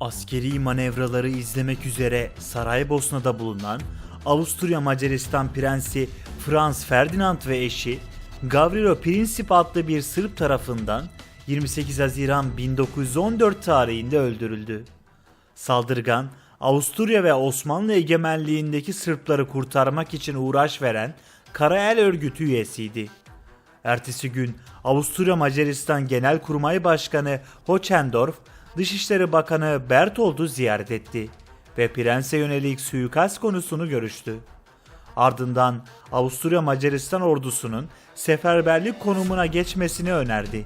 Askeri manevraları izlemek üzere Saraybosna'da bulunan Avusturya Macaristan Prensi Franz Ferdinand ve eşi Gavrilo Princip adlı bir Sırp tarafından 28 Haziran 1914 tarihinde öldürüldü. Saldırgan, Avusturya ve Osmanlı egemenliğindeki Sırpları kurtarmak için uğraş veren Karael örgütü üyesiydi. Ertesi gün Avusturya Macaristan Genelkurmay Başkanı Hoçendorf, Dışişleri Bakanı Berthold'u ziyaret etti ve prense yönelik suikast konusunu görüştü. Ardından Avusturya Macaristan ordusunun seferberlik konumuna geçmesini önerdi.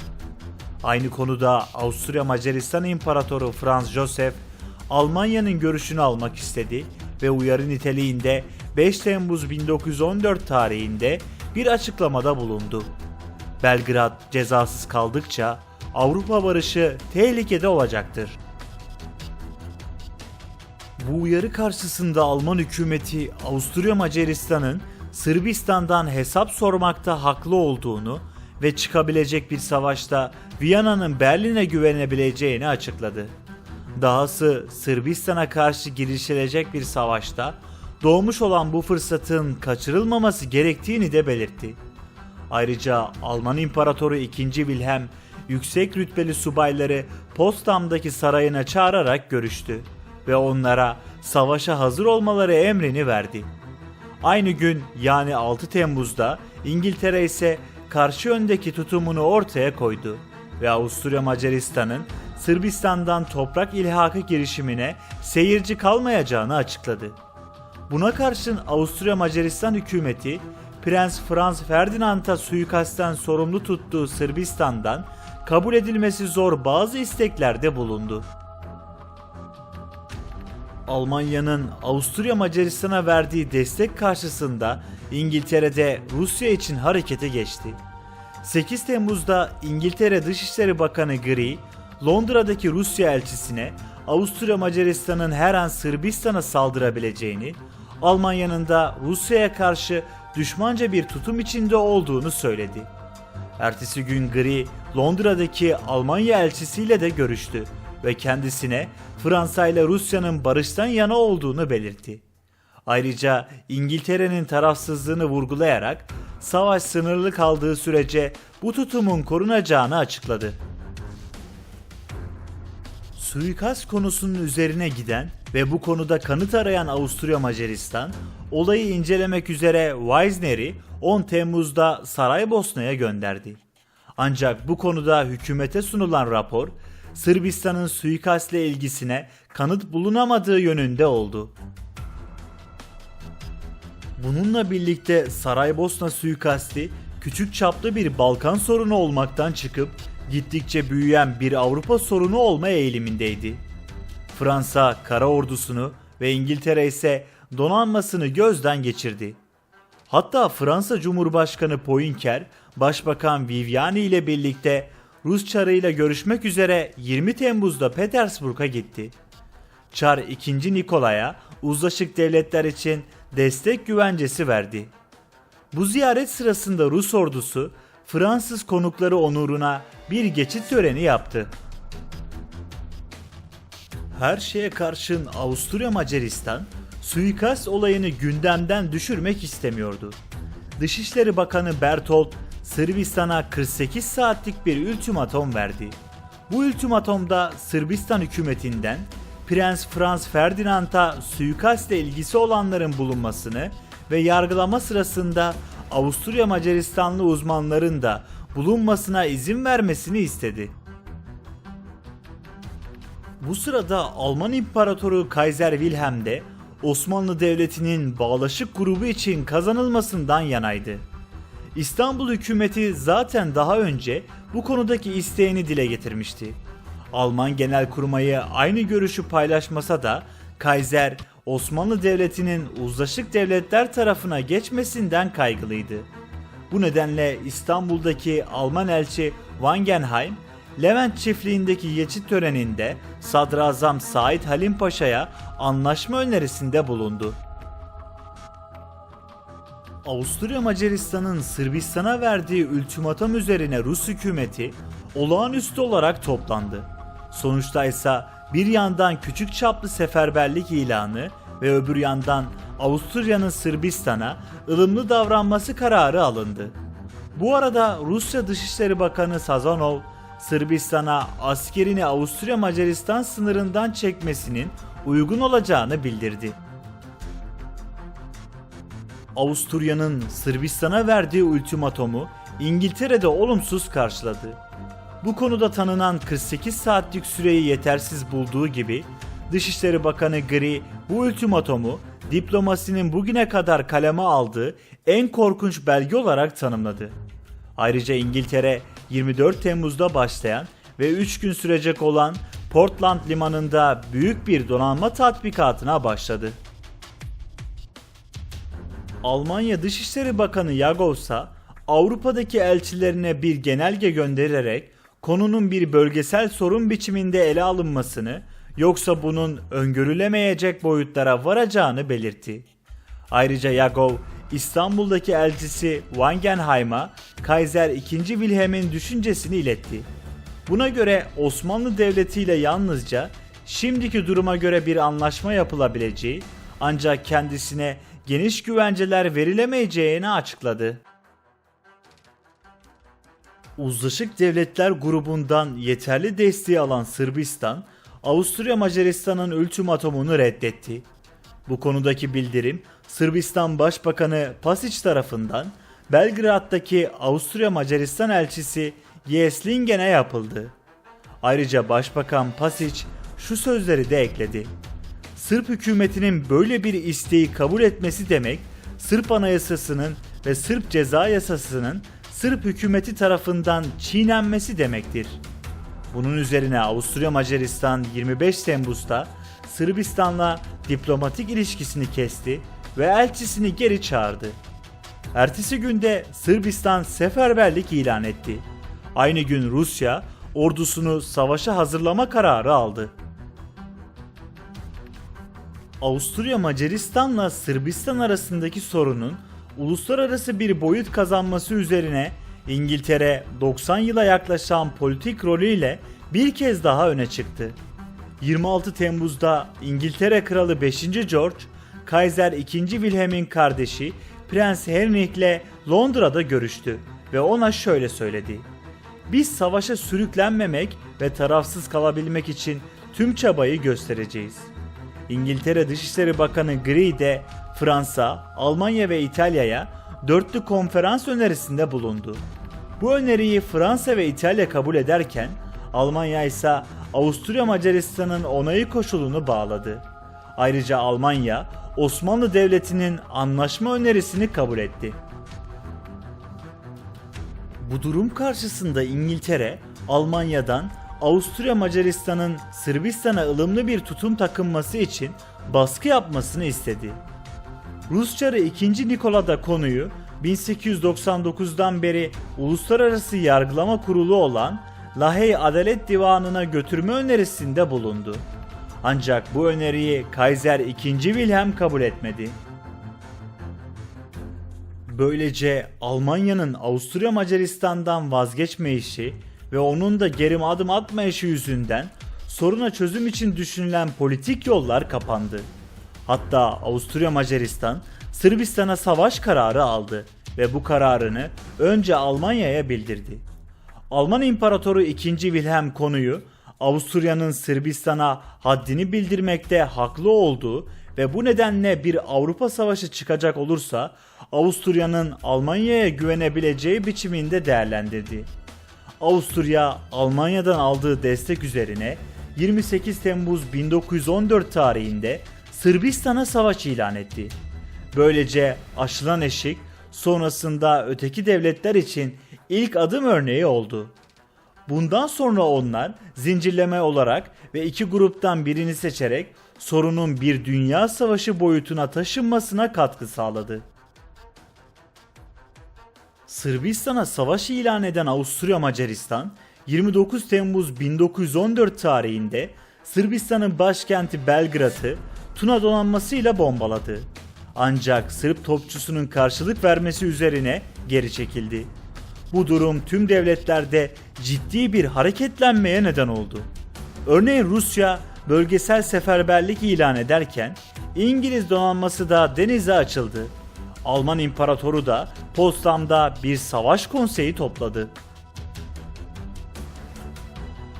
Aynı konuda Avusturya Macaristan İmparatoru Franz Josef Almanya'nın görüşünü almak istedi ve uyarı niteliğinde 5 Temmuz 1914 tarihinde bir açıklamada bulundu. Belgrad cezasız kaldıkça Avrupa barışı tehlikede olacaktır. Bu uyarı karşısında Alman hükümeti Avusturya Macaristan'ın Sırbistan'dan hesap sormakta haklı olduğunu ve çıkabilecek bir savaşta Viyana'nın Berlin'e güvenebileceğini açıkladı. Dahası Sırbistan'a karşı girişilecek bir savaşta doğmuş olan bu fırsatın kaçırılmaması gerektiğini de belirtti. Ayrıca Alman İmparatoru II. Wilhelm yüksek rütbeli subayları Potsdam'daki sarayına çağırarak görüştü ve onlara savaşa hazır olmaları emrini verdi. Aynı gün yani 6 Temmuz'da İngiltere ise karşı öndeki tutumunu ortaya koydu ve Avusturya Macaristan'ın Sırbistan'dan toprak ilhakı girişimine seyirci kalmayacağını açıkladı. Buna karşın Avusturya Macaristan hükümeti Prens Franz Ferdinand'a suikastten sorumlu tuttuğu Sırbistan'dan kabul edilmesi zor bazı isteklerde bulundu. Almanya'nın Avusturya Macaristan'a verdiği destek karşısında İngiltere'de Rusya için harekete geçti. 8 Temmuz'da İngiltere Dışişleri Bakanı Gri, Londra'daki Rusya elçisine Avusturya Macaristan'ın her an Sırbistan'a saldırabileceğini, Almanya'nın da Rusya'ya karşı düşmanca bir tutum içinde olduğunu söyledi. Ertesi gün Gri, Londra'daki Almanya elçisiyle de görüştü ve kendisine Fransa ile Rusya'nın barıştan yana olduğunu belirtti. Ayrıca İngiltere'nin tarafsızlığını vurgulayarak savaş sınırlı kaldığı sürece bu tutumun korunacağını açıkladı. Suikast konusunun üzerine giden ve bu konuda kanıt arayan Avusturya Macaristan, olayı incelemek üzere Weisner'i 10 Temmuz'da Saraybosna'ya gönderdi. Ancak bu konuda hükümete sunulan rapor, Sırbistan'ın suikastle ilgisine kanıt bulunamadığı yönünde oldu. Bununla birlikte Saraybosna suikasti küçük çaplı bir Balkan sorunu olmaktan çıkıp gittikçe büyüyen bir Avrupa sorunu olma eğilimindeydi. Fransa kara ordusunu ve İngiltere ise donanmasını gözden geçirdi. Hatta Fransa Cumhurbaşkanı Poincar, Başbakan Viviani ile birlikte Rus çarıyla görüşmek üzere 20 Temmuz'da Petersburg'a gitti. Çar 2. Nikolay'a uzlaşık devletler için destek güvencesi verdi. Bu ziyaret sırasında Rus ordusu Fransız konukları onuruna bir geçit töreni yaptı. Her şeye karşın Avusturya Macaristan suikast olayını gündemden düşürmek istemiyordu. Dışişleri Bakanı Bertolt Sırbistan'a 48 saatlik bir ultimatom verdi. Bu ultimatomda Sırbistan hükümetinden Prens Franz Ferdinand'a suikastle ilgisi olanların bulunmasını ve yargılama sırasında Avusturya Macaristanlı uzmanların da bulunmasına izin vermesini istedi. Bu sırada Alman İmparatoru Kaiser Wilhelm de Osmanlı Devleti'nin bağlaşık grubu için kazanılmasından yanaydı. İstanbul hükümeti zaten daha önce bu konudaki isteğini dile getirmişti. Alman Genelkurmayı aynı görüşü paylaşmasa da Kaiser Osmanlı Devleti'nin uzlaşık devletler tarafına geçmesinden kaygılıydı. Bu nedenle İstanbul'daki Alman elçi Wangenheim, Levent çiftliğindeki geçit töreninde Sadrazam Said Halim Paşa'ya anlaşma önerisinde bulundu. Avusturya Macaristan'ın Sırbistan'a verdiği ultimatom üzerine Rus hükümeti olağanüstü olarak toplandı. Sonuçta ise bir yandan küçük çaplı seferberlik ilanı ve öbür yandan Avusturya'nın Sırbistan'a ılımlı davranması kararı alındı. Bu arada Rusya Dışişleri Bakanı Sazonov, Sırbistan'a askerini Avusturya Macaristan sınırından çekmesinin uygun olacağını bildirdi. Avusturya'nın Sırbistan'a verdiği ultimatomu İngiltere'de olumsuz karşıladı. Bu konuda tanınan 48 saatlik süreyi yetersiz bulduğu gibi Dışişleri Bakanı Gri bu ultimatomu diplomasinin bugüne kadar kaleme aldığı en korkunç belge olarak tanımladı. Ayrıca İngiltere 24 Temmuz'da başlayan ve 3 gün sürecek olan Portland limanında büyük bir donanma tatbikatına başladı. Almanya Dışişleri Bakanı Jagowsa Avrupa'daki elçilerine bir genelge göndererek konunun bir bölgesel sorun biçiminde ele alınmasını yoksa bunun öngörülemeyecek boyutlara varacağını belirtti. Ayrıca Yagov İstanbul'daki elçisi Wangenheim'a Kaiser II. Wilhelm'in düşüncesini iletti. Buna göre Osmanlı Devleti ile yalnızca şimdiki duruma göre bir anlaşma yapılabileceği ancak kendisine geniş güvenceler verilemeyeceğini açıkladı. Uzlaşık Devletler grubundan yeterli desteği alan Sırbistan, Avusturya Macaristan'ın ultimatomunu reddetti. Bu konudaki bildirim Sırbistan Başbakanı Pasic tarafından Belgrad'daki Avusturya Macaristan elçisi Yeslingen'e yapıldı. Ayrıca Başbakan Pasic şu sözleri de ekledi. Sırp hükümetinin böyle bir isteği kabul etmesi demek, Sırp Anayasası'nın ve Sırp Ceza Yasası'nın Sırp hükümeti tarafından çiğnenmesi demektir. Bunun üzerine Avusturya Macaristan 25 Temmuz'da Sırbistan'la diplomatik ilişkisini kesti ve elçisini geri çağırdı. Ertesi günde Sırbistan seferberlik ilan etti. Aynı gün Rusya ordusunu savaşa hazırlama kararı aldı. Avusturya Macaristan'la Sırbistan arasındaki sorunun uluslararası bir boyut kazanması üzerine İngiltere 90 yıla yaklaşan politik rolüyle bir kez daha öne çıktı. 26 Temmuz'da İngiltere Kralı 5. George, Kaiser 2. Wilhelm'in kardeşi Prens Henry ile Londra'da görüştü ve ona şöyle söyledi. Biz savaşa sürüklenmemek ve tarafsız kalabilmek için tüm çabayı göstereceğiz. İngiltere Dışişleri Bakanı Gray de Fransa, Almanya ve İtalya'ya dörtlü konferans önerisinde bulundu. Bu öneriyi Fransa ve İtalya kabul ederken Almanya ise Avusturya Macaristan'ın onayı koşulunu bağladı. Ayrıca Almanya Osmanlı Devleti'nin anlaşma önerisini kabul etti. Bu durum karşısında İngiltere, Almanya'dan Avusturya Macaristan'ın Sırbistan'a ılımlı bir tutum takınması için baskı yapmasını istedi. Rus Çarı 2. Nikola da konuyu 1899'dan beri uluslararası yargılama kurulu olan Lahey Adalet Divanı'na götürme önerisinde bulundu. Ancak bu öneriyi Kaiser II. Wilhelm kabul etmedi. Böylece Almanya'nın Avusturya Macaristan'dan vazgeçmeyişi ve onun da geri adım atmayışı yüzünden soruna çözüm için düşünülen politik yollar kapandı. Hatta Avusturya Macaristan Sırbistan'a savaş kararı aldı ve bu kararını önce Almanya'ya bildirdi. Alman İmparatoru 2. Wilhelm konuyu Avusturya'nın Sırbistan'a haddini bildirmekte haklı olduğu ve bu nedenle bir Avrupa Savaşı çıkacak olursa Avusturya'nın Almanya'ya güvenebileceği biçiminde değerlendirdi. Avusturya Almanya'dan aldığı destek üzerine 28 Temmuz 1914 tarihinde Sırbistan'a savaş ilan etti. Böylece aşılan eşik sonrasında öteki devletler için ilk adım örneği oldu. Bundan sonra onlar zincirleme olarak ve iki gruptan birini seçerek sorunun bir dünya savaşı boyutuna taşınmasına katkı sağladı. Sırbistan'a savaş ilan eden Avusturya Macaristan 29 Temmuz 1914 tarihinde Sırbistan'ın başkenti Belgrad'ı Tuna donanmasıyla bombaladı. Ancak Sırp topçusunun karşılık vermesi üzerine geri çekildi. Bu durum tüm devletlerde ciddi bir hareketlenmeye neden oldu. Örneğin Rusya bölgesel seferberlik ilan ederken İngiliz donanması da denize açıldı. Alman imparatoru da Potsdam'da bir savaş konseyi topladı.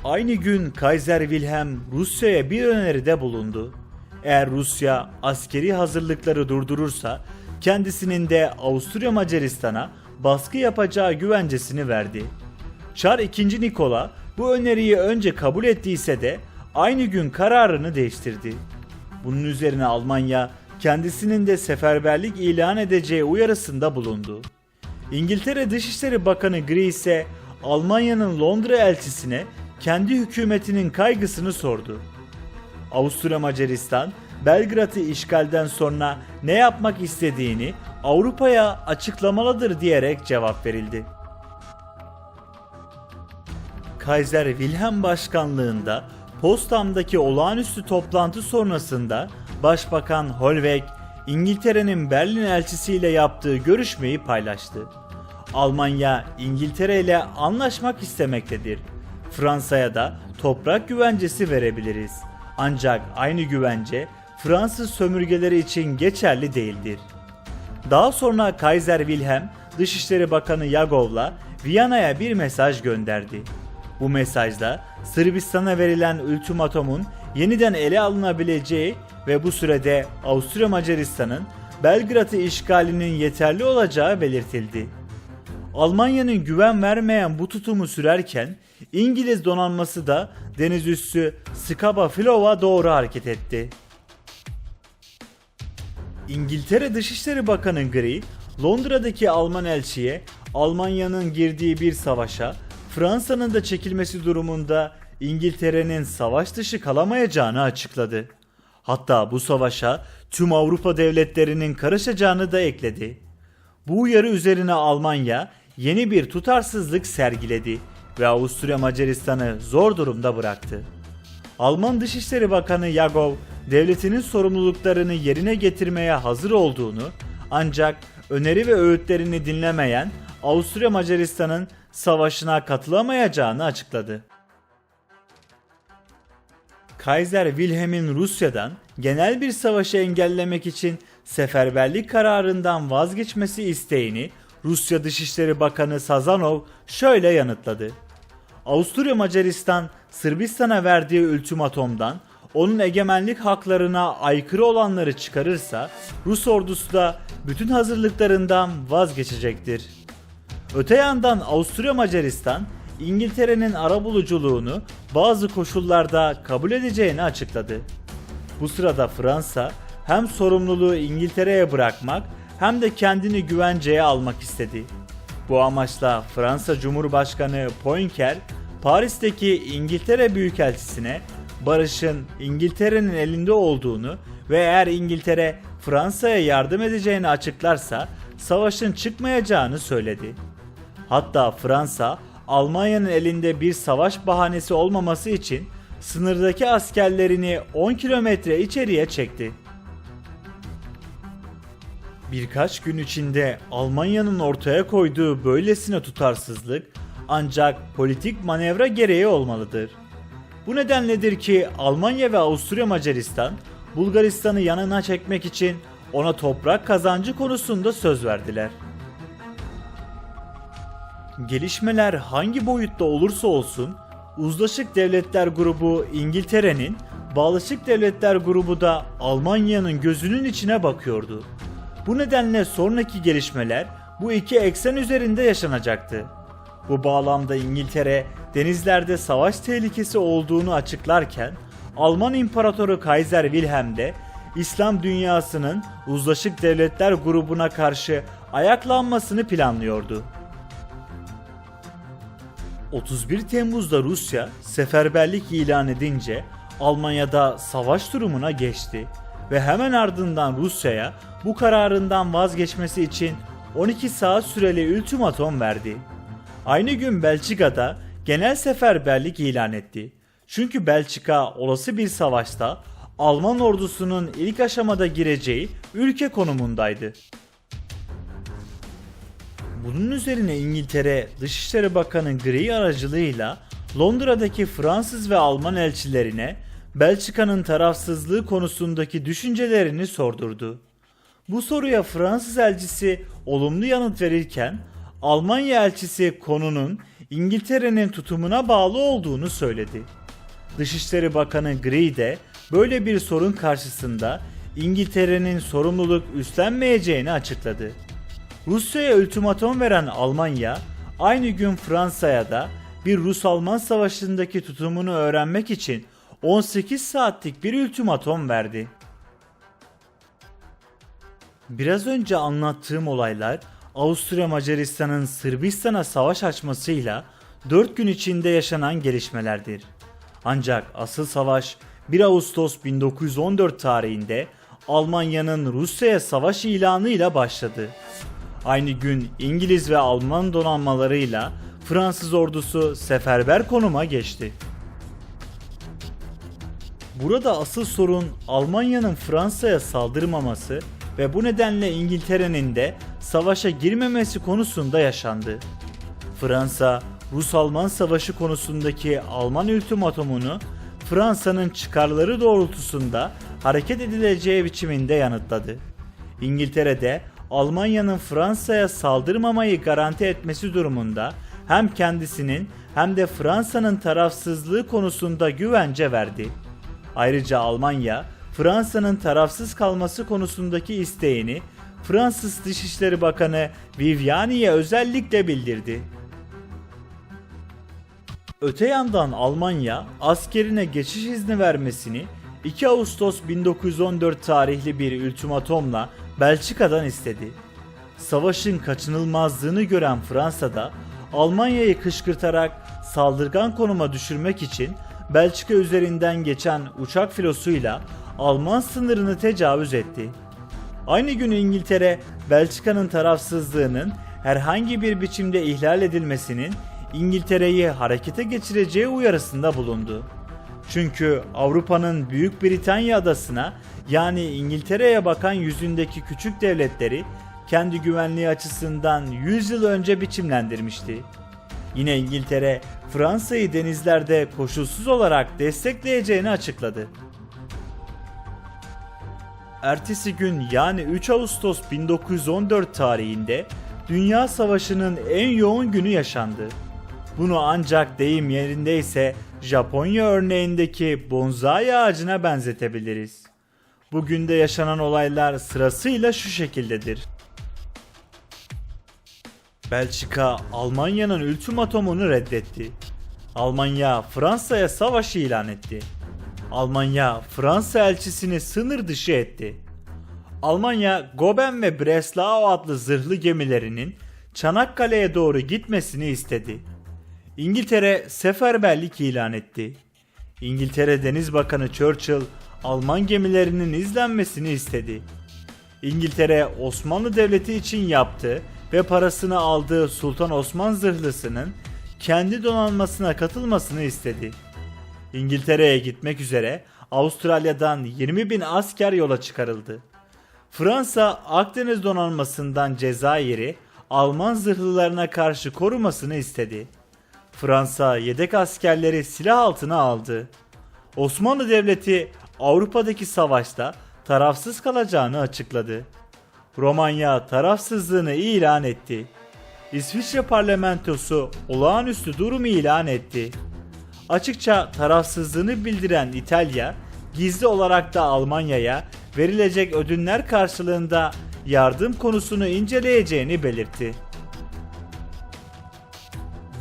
Aynı gün Kaiser Wilhelm Rusya'ya bir öneride bulundu. Eğer Rusya askeri hazırlıkları durdurursa kendisinin de Avusturya Macaristan'a baskı yapacağı güvencesini verdi. Çar II. Nikola bu öneriyi önce kabul ettiyse de aynı gün kararını değiştirdi. Bunun üzerine Almanya kendisinin de seferberlik ilan edeceği uyarısında bulundu. İngiltere Dışişleri Bakanı Gray ise Almanya'nın Londra elçisine kendi hükümetinin kaygısını sordu. Avusturya Macaristan, Belgrad'ı işgalden sonra ne yapmak istediğini Avrupa'ya açıklamalıdır diyerek cevap verildi. Kaiser Wilhelm başkanlığında Potsdam'daki olağanüstü toplantı sonrasında Başbakan Holweg İngiltere'nin Berlin elçisiyle yaptığı görüşmeyi paylaştı. Almanya İngiltere ile anlaşmak istemektedir. Fransa'ya da toprak güvencesi verebiliriz. Ancak aynı güvence Fransız sömürgeleri için geçerli değildir. Daha sonra Kaiser Wilhelm Dışişleri Bakanı Yagov'la Viyana'ya bir mesaj gönderdi. Bu mesajda Sırbistan'a verilen ultimatomun yeniden ele alınabileceği ve bu sürede Avusturya Macaristan'ın Belgrad'ı işgalinin yeterli olacağı belirtildi. Almanya'nın güven vermeyen bu tutumu sürerken İngiliz donanması da deniz üssü Skaba Flova doğru hareket etti. İngiltere Dışişleri Bakanı Gray, Londra'daki Alman elçiye Almanya'nın girdiği bir savaşa Fransa'nın da çekilmesi durumunda İngiltere'nin savaş dışı kalamayacağını açıkladı. Hatta bu savaşa tüm Avrupa devletlerinin karışacağını da ekledi. Bu uyarı üzerine Almanya yeni bir tutarsızlık sergiledi ve Avusturya Macaristan'ı zor durumda bıraktı. Alman Dışişleri Bakanı Yagov, devletinin sorumluluklarını yerine getirmeye hazır olduğunu ancak öneri ve öğütlerini dinlemeyen Avusturya Macaristan'ın savaşına katılamayacağını açıkladı. Kaiser Wilhelm'in Rusya'dan genel bir savaşı engellemek için seferberlik kararından vazgeçmesi isteğini Rusya Dışişleri Bakanı Sazanov şöyle yanıtladı. Avusturya Macaristan Sırbistan'a verdiği ultimatomdan onun egemenlik haklarına aykırı olanları çıkarırsa Rus ordusu da bütün hazırlıklarından vazgeçecektir. Öte yandan Avusturya Macaristan İngiltere'nin arabuluculuğunu bazı koşullarda kabul edeceğini açıkladı. Bu sırada Fransa hem sorumluluğu İngiltere'ye bırakmak hem de kendini güvenceye almak istedi. Bu amaçla Fransa Cumhurbaşkanı Poincar Paris'teki İngiltere Büyükelçisi'ne barışın İngiltere'nin elinde olduğunu ve eğer İngiltere Fransa'ya yardım edeceğini açıklarsa savaşın çıkmayacağını söyledi. Hatta Fransa Almanya'nın elinde bir savaş bahanesi olmaması için sınırdaki askerlerini 10 kilometre içeriye çekti. Birkaç gün içinde Almanya'nın ortaya koyduğu böylesine tutarsızlık ancak politik manevra gereği olmalıdır. Bu nedenledir ki Almanya ve Avusturya Macaristan Bulgaristan'ı yanına çekmek için ona toprak kazancı konusunda söz verdiler. Gelişmeler hangi boyutta olursa olsun Uzlaşık Devletler Grubu İngiltere'nin, Bağlaşık Devletler Grubu da Almanya'nın gözünün içine bakıyordu. Bu nedenle sonraki gelişmeler bu iki eksen üzerinde yaşanacaktı. Bu bağlamda İngiltere denizlerde savaş tehlikesi olduğunu açıklarken Alman İmparatoru Kaiser Wilhelm de İslam dünyasının Uzlaşık Devletler grubuna karşı ayaklanmasını planlıyordu. 31 Temmuz'da Rusya seferberlik ilan edince Almanya'da savaş durumuna geçti ve hemen ardından Rusya'ya bu kararından vazgeçmesi için 12 saat süreli ultimatom verdi. Aynı gün Belçika'da genel seferberlik ilan etti. Çünkü Belçika olası bir savaşta Alman ordusunun ilk aşamada gireceği ülke konumundaydı. Bunun üzerine İngiltere Dışişleri Bakanı Gray aracılığıyla Londra'daki Fransız ve Alman elçilerine Belçika'nın tarafsızlığı konusundaki düşüncelerini sordurdu. Bu soruya Fransız elçisi olumlu yanıt verirken Almanya elçisi konunun İngiltere'nin tutumuna bağlı olduğunu söyledi. Dışişleri Bakanı Gray de böyle bir sorun karşısında İngiltere'nin sorumluluk üstlenmeyeceğini açıkladı. Rusya'ya ultimatom veren Almanya aynı gün Fransa'ya da bir Rus-Alman savaşındaki tutumunu öğrenmek için 18 saatlik bir ultimatom verdi. Biraz önce anlattığım olaylar Avusturya Macaristan'ın Sırbistan'a savaş açmasıyla 4 gün içinde yaşanan gelişmelerdir. Ancak asıl savaş 1 Ağustos 1914 tarihinde Almanya'nın Rusya'ya savaş ilanıyla başladı. Aynı gün İngiliz ve Alman donanmalarıyla Fransız ordusu seferber konuma geçti. Burada asıl sorun Almanya'nın Fransa'ya saldırmaması ve bu nedenle İngiltere'nin de savaşa girmemesi konusunda yaşandı. Fransa, Rus-Alman savaşı konusundaki Alman ultimatomunu Fransa'nın çıkarları doğrultusunda hareket edileceği biçiminde yanıtladı. İngiltere de Almanya'nın Fransa'ya saldırmamayı garanti etmesi durumunda hem kendisinin hem de Fransa'nın tarafsızlığı konusunda güvence verdi. Ayrıca Almanya, Fransa'nın tarafsız kalması konusundaki isteğini Fransız Dışişleri Bakanı Viviani'ye özellikle bildirdi. Öte yandan Almanya askerine geçiş izni vermesini 2 Ağustos 1914 tarihli bir ultimatomla Belçika'dan istedi. Savaşın kaçınılmazlığını gören Fransa'da Almanya'yı kışkırtarak saldırgan konuma düşürmek için Belçika üzerinden geçen uçak filosuyla Alman sınırını tecavüz etti. Aynı gün İngiltere, Belçika'nın tarafsızlığının herhangi bir biçimde ihlal edilmesinin İngiltere'yi harekete geçireceği uyarısında bulundu. Çünkü Avrupa'nın Büyük Britanya adasına yani İngiltere'ye bakan yüzündeki küçük devletleri kendi güvenliği açısından 100 yıl önce biçimlendirmişti. Yine İngiltere Fransa'yı denizlerde koşulsuz olarak destekleyeceğini açıkladı. Ertesi gün yani 3 Ağustos 1914 tarihinde Dünya Savaşı'nın en yoğun günü yaşandı. Bunu ancak deyim yerindeyse Japonya örneğindeki bonsai ağacına benzetebiliriz. Bugün de yaşanan olaylar sırasıyla şu şekildedir. Belçika Almanya'nın ultimatomunu reddetti. Almanya Fransa'ya savaş ilan etti. Almanya Fransa elçisini sınır dışı etti. Almanya Goben ve Breslau adlı zırhlı gemilerinin Çanakkale'ye doğru gitmesini istedi. İngiltere seferberlik ilan etti. İngiltere Deniz Bakanı Churchill Alman gemilerinin izlenmesini istedi. İngiltere Osmanlı Devleti için yaptı ve parasını aldığı Sultan Osman zırhlısının kendi donanmasına katılmasını istedi. İngiltere'ye gitmek üzere Avustralya'dan 20 bin asker yola çıkarıldı. Fransa Akdeniz donanmasından Cezayir'i Alman zırhlılarına karşı korumasını istedi. Fransa yedek askerleri silah altına aldı. Osmanlı Devleti Avrupa'daki savaşta tarafsız kalacağını açıkladı. Romanya tarafsızlığını ilan etti. İsviçre parlamentosu olağanüstü durum ilan etti. Açıkça tarafsızlığını bildiren İtalya, gizli olarak da Almanya'ya verilecek ödünler karşılığında yardım konusunu inceleyeceğini belirtti.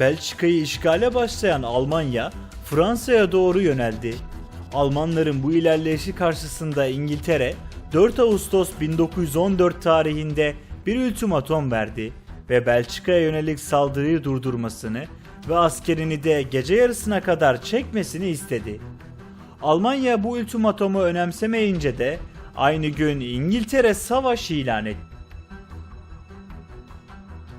Belçika'yı işgale başlayan Almanya, Fransa'ya doğru yöneldi. Almanların bu ilerleyişi karşısında İngiltere, 4 Ağustos 1914 tarihinde bir ultimatom verdi ve Belçika'ya yönelik saldırıyı durdurmasını ve askerini de gece yarısına kadar çekmesini istedi. Almanya bu ultimatomu önemsemeyince de aynı gün İngiltere savaş ilan etti.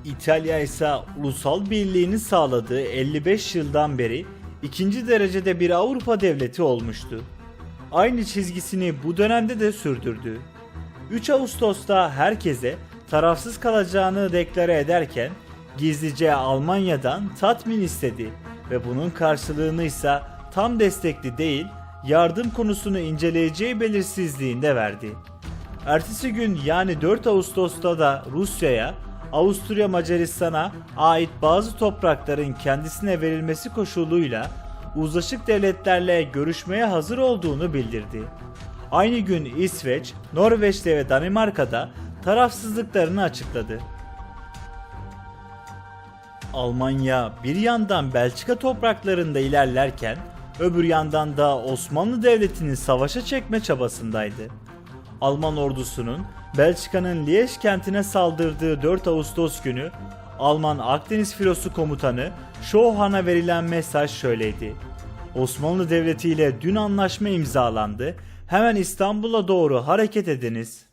İtalya ise ulusal birliğini sağladığı 55 yıldan beri ikinci derecede bir Avrupa devleti olmuştu. Aynı çizgisini bu dönemde de sürdürdü. 3 Ağustos'ta herkese tarafsız kalacağını deklare ederken gizlice Almanya'dan tatmin istedi ve bunun karşılığını ise tam destekli değil yardım konusunu inceleyeceği belirsizliğinde verdi. Ertesi gün yani 4 Ağustos'ta da Rusya'ya, Avusturya Macaristan'a ait bazı toprakların kendisine verilmesi koşuluyla uzlaşık devletlerle görüşmeye hazır olduğunu bildirdi. Aynı gün İsveç, Norveç'te ve Danimarka'da tarafsızlıklarını açıkladı. Almanya bir yandan Belçika topraklarında ilerlerken öbür yandan da Osmanlı Devleti'ni savaşa çekme çabasındaydı. Alman ordusunun Belçika'nın Liège kentine saldırdığı 4 Ağustos günü Alman Akdeniz Filosu komutanı Şohan'a verilen mesaj şöyleydi. Osmanlı Devleti ile dün anlaşma imzalandı. Hemen İstanbul'a doğru hareket ediniz.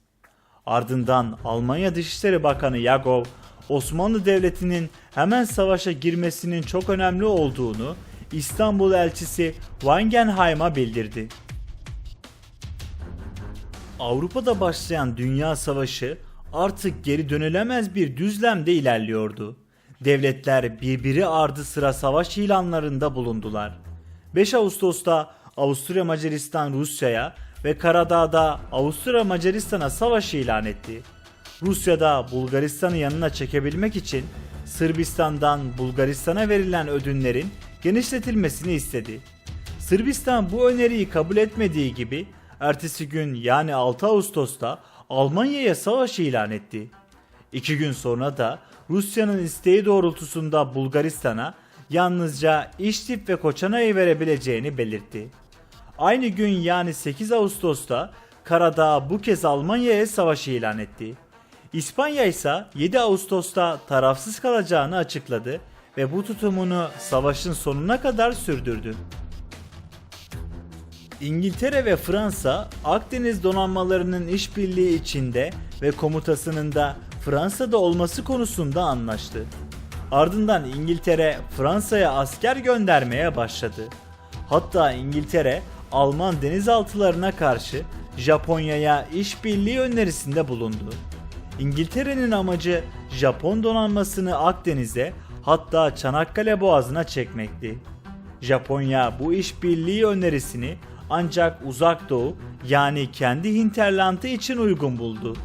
Ardından Almanya Dışişleri Bakanı Yagov, Osmanlı Devleti'nin hemen savaşa girmesinin çok önemli olduğunu İstanbul elçisi Wangenheim'a bildirdi. Avrupa'da başlayan Dünya Savaşı artık geri dönülemez bir düzlemde ilerliyordu. Devletler birbiri ardı sıra savaş ilanlarında bulundular. 5 Ağustos'ta Avusturya Macaristan Rusya'ya ve Karadağ'da Avusturya Macaristan'a savaş ilan etti. Rusya'da Bulgaristan'ı yanına çekebilmek için Sırbistan'dan Bulgaristan'a verilen ödünlerin genişletilmesini istedi. Sırbistan bu öneriyi kabul etmediği gibi ertesi gün yani 6 Ağustos'ta Almanya'ya savaş ilan etti. İki gün sonra da Rusya'nın isteği doğrultusunda Bulgaristan'a yalnızca İştip ve Koçanay'ı verebileceğini belirtti. Aynı gün yani 8 Ağustos'ta Karadağ bu kez Almanya'ya savaş ilan etti. İspanya ise 7 Ağustos'ta tarafsız kalacağını açıkladı ve bu tutumunu savaşın sonuna kadar sürdürdü. İngiltere ve Fransa Akdeniz donanmalarının işbirliği içinde ve komutasının da Fransa'da olması konusunda anlaştı. Ardından İngiltere Fransa'ya asker göndermeye başladı. Hatta İngiltere Alman denizaltılarına karşı Japonya'ya işbirliği önerisinde bulundu. İngiltere'nin amacı Japon donanmasını Akdeniz'e hatta Çanakkale Boğazı'na çekmekti. Japonya bu işbirliği önerisini ancak Uzak Doğu yani kendi hinterlandı için uygun buldu.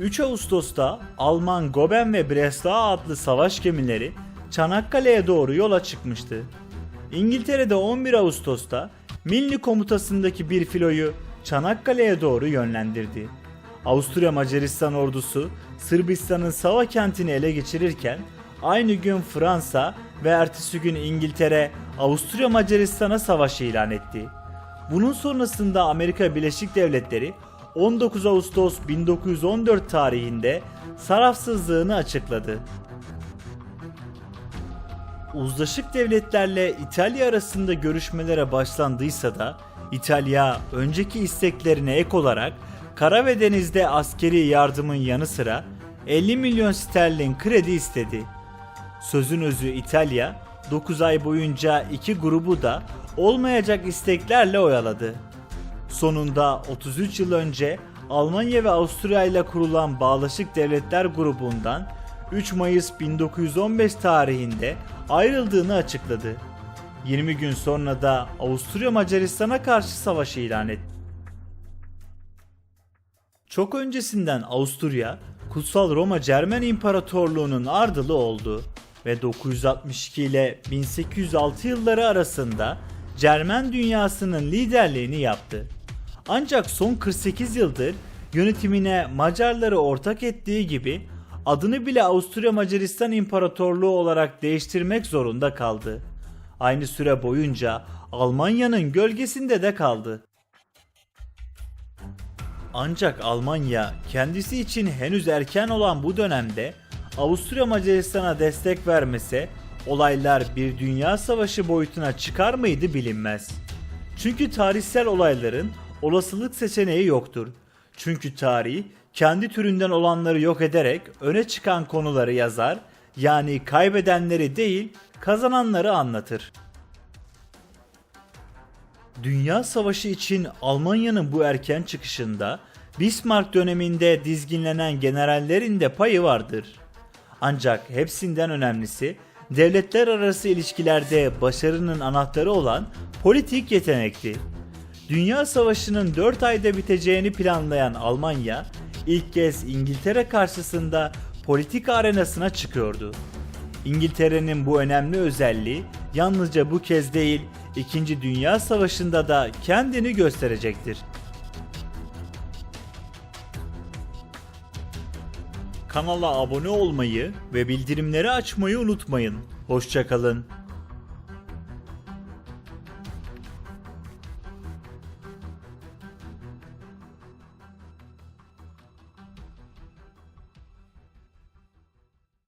3 Ağustos'ta Alman Goben ve Breslau adlı savaş gemileri Çanakkale'ye doğru yola çıkmıştı. İngiltere'de 11 Ağustos'ta Milli komutasındaki bir filoyu Çanakkale'ye doğru yönlendirdi. Avusturya Macaristan ordusu Sırbistan'ın Sava kentini ele geçirirken aynı gün Fransa ve ertesi gün İngiltere Avusturya Macaristan'a savaş ilan etti. Bunun sonrasında Amerika Birleşik Devletleri 19 Ağustos 1914 tarihinde sarafsızlığını açıkladı. Uzlaşık devletlerle İtalya arasında görüşmelere başlandıysa da İtalya önceki isteklerine ek olarak kara ve denizde askeri yardımın yanı sıra 50 milyon sterlin kredi istedi. Sözün özü İtalya 9 ay boyunca iki grubu da olmayacak isteklerle oyaladı. Sonunda 33 yıl önce Almanya ve Avusturya ile kurulan Bağlaşık Devletler grubundan 3 Mayıs 1915 tarihinde ayrıldığını açıkladı. 20 gün sonra da Avusturya Macaristan'a karşı savaş ilan etti. Çok öncesinden Avusturya, Kutsal Roma Cermen İmparatorluğu'nun ardılı oldu ve 962 ile 1806 yılları arasında Cermen dünyasının liderliğini yaptı. Ancak son 48 yıldır yönetimine Macarları ortak ettiği gibi adını bile Avusturya Macaristan İmparatorluğu olarak değiştirmek zorunda kaldı. Aynı süre boyunca Almanya'nın gölgesinde de kaldı. Ancak Almanya kendisi için henüz erken olan bu dönemde Avusturya Macaristan'a destek vermese olaylar bir dünya savaşı boyutuna çıkar mıydı bilinmez. Çünkü tarihsel olayların olasılık seçeneği yoktur. Çünkü tarih kendi türünden olanları yok ederek öne çıkan konuları yazar, yani kaybedenleri değil kazananları anlatır. Dünya Savaşı için Almanya'nın bu erken çıkışında Bismarck döneminde dizginlenen generallerin de payı vardır. Ancak hepsinden önemlisi devletler arası ilişkilerde başarının anahtarı olan politik yetenekti. Dünya Savaşı'nın 4 ayda biteceğini planlayan Almanya, ilk kez İngiltere karşısında politik arenasına çıkıyordu. İngiltere'nin bu önemli özelliği yalnızca bu kez değil, 2. Dünya Savaşı'nda da kendini gösterecektir. Kanala abone olmayı ve bildirimleri açmayı unutmayın. Hoşçakalın.